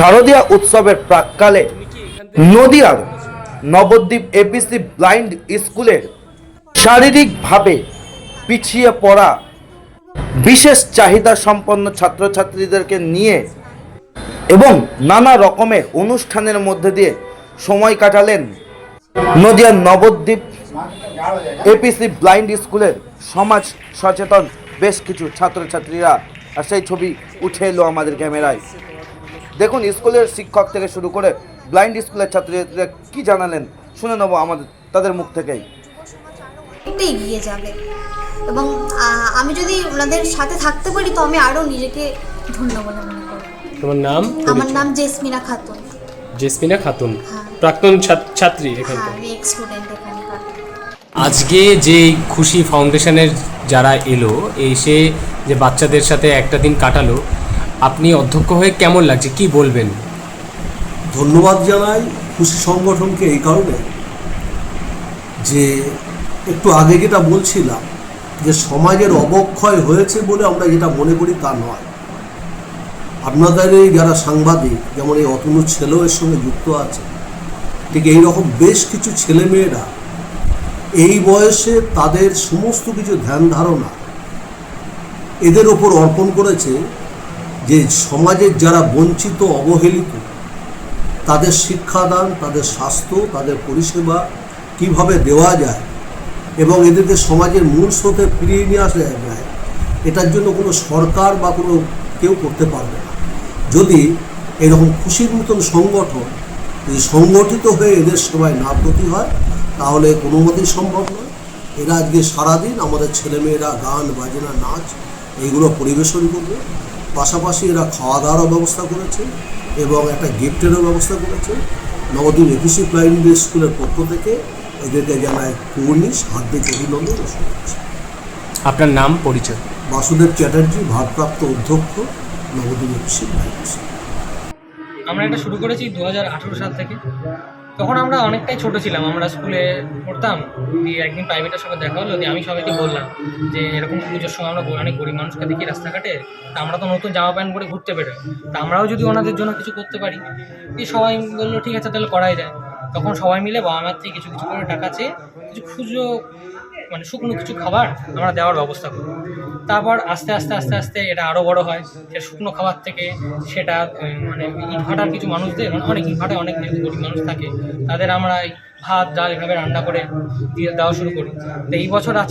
শারদীয়া উৎসবের প্রাককালে নদিয়ার নবদ্বীপ এপিসি ব্লাইন্ড স্কুলের শারীরিকভাবে পিছিয়ে পড়া বিশেষ চাহিদা সম্পন্ন ছাত্রছাত্রীদেরকে নিয়ে এবং নানা রকমের অনুষ্ঠানের মধ্যে দিয়ে সময় কাটালেন নদিয়ার নবদ্বীপ এপিসি ব্লাইন্ড স্কুলের সমাজ সচেতন বেশ কিছু ছাত্রছাত্রীরা। আর সেই ছবি উঠে এলো আমাদের ক্যামেরায়। দেখুন স্কুলের শিক্ষক থেকে শুরু করে ব্লাইন্ড স্কুলের ছাত্রছাত্রীরা কি জানালেন শুনে নেব আমাদের তাদের মুখ থেকেই। এগিয়ে যাবে। এবং আমি যদি ওনাদের সাথে থাকতে পারি তো আমি আরও নিজেকে ধন্য বলে মনে করব। তোমার নাম? আমার নাম জেসমিনা খাতুন। জেসমিনা খাতুন? হ্যাঁ। প্রাক্তন ছাত্রী হ্যাঁ এখানকার স্টুডেন্ট এখানকার। আজকে যে খুশি ফাউন্ডেশনের যারা এলো এসে যে বাচ্চাদের সাথে একটা দিন কাটালো আপনি অধ্যক্ষ হয়ে কেমন লাগছে? কি বলবেন? ধন্যবাদ জানাই খুশি সংগঠনকে এই কারণে যে একটু আগে যেটা বলছিলাম যে সমাজের অবক্ষয় হয়েছে বলে আমরা যেটা মনে করি তা নয়। আপনাদের এই যারা সাংবাদিক, যেমন এই অতনু ছেলেও এর সঙ্গে যুক্ত আছে, ঠিক এই রকম বেশ কিছু ছেলেমেয়েরা এই বয়সে তাদের সমস্ত কিছু ধ্যান ধারণা এদের ওপর অর্পণ করেছে যে সমাজের যারা বঞ্চিত, অবহেলিত, তাদের শিক্ষাদান, তাদের স্বাস্থ্য, তাদের পরিষেবা কীভাবে দেওয়া যায় এবং এদেরকে সমাজের মূল স্রোতে ফিরিয়ে নিয়ে আসা যায়, এটার জন্য কোনো সরকার বা কোনো কেউ করতে পারবে না। যদি এরকম খুশির মতন সংগঠন যদি সংগঠিত হয়ে এদের সেবায় না প্রতি হয়, তাহলে কোনো মতেই সম্ভব নয়। এরা আজকে সারাদিন আমাদের ছেলেমেয়েরা গান, বাজনা, নাচ, এইগুলো পরিবেশন করবে। পাশাপাশি এরা খাওয়া দাওয়ারও ব্যবস্থা করেছে এবং একটা গিফটেরও ব্যবস্থা করেছে। নবদ্বীপ এপিসি প্রাইমারি স্কুলের পক্ষ থেকে এদেরকে জানায় পূর্ণিশ হার্দিক অভিনন্দন ও শুভেচ্ছা আপনার নাম পরিচয়? বাসুদেব চ্যাটার্জি ভারপ্রাপ্ত অধ্যক্ষ নবদ্বীপ এপিসি প্রাইমারি স্কুল আমরা এটা শুরু করেছি দু হাজার আঠারো সাল থেকে। তখন আমরা অনেকটাই ছোট ছিলাম। আমরা স্কুলে পড়তাম, দিয়ে একদিন প্রাইভেটের সঙ্গে দেখা হলো, দিয়ে আমি সবাইকে বললাম যে, এরকম পুজোর সময় আমরা অনেক গরিব মানুষকে দেখি রাস্তাঘাটে, তা আমরা তো নতুন জামা প্যান্ট পরে ঘুরতে বেরোই। তা আমরাও যদি ওনাদের জন্য কিছু করতে পারি। দিয়ে সবাই বলল, ঠিক আছে, তাহলে করাই যায়। তখন সবাই মিলে বাবা মার থেকে কিছু কিছু করে টাকা চেয়ে, কিছু খুচরো মানে শুকনো কিছু খাবার আমরা দেওয়ার ব্যবস্থা করি। তারপর আস্তে আস্তে আস্তে আস্তে এটা আরও বড় হয়। সে শুকনো খাবার থেকে সেটা মানে ইনভার্টার কিছু মানুষদের মানে অনেক ইট অনেক গরিব মানুষ থাকে, তাদের আমরা ভাত, ডাল এভাবে রান্না করে দিয়ে দেওয়া শুরু করি। তো এই বছর আছে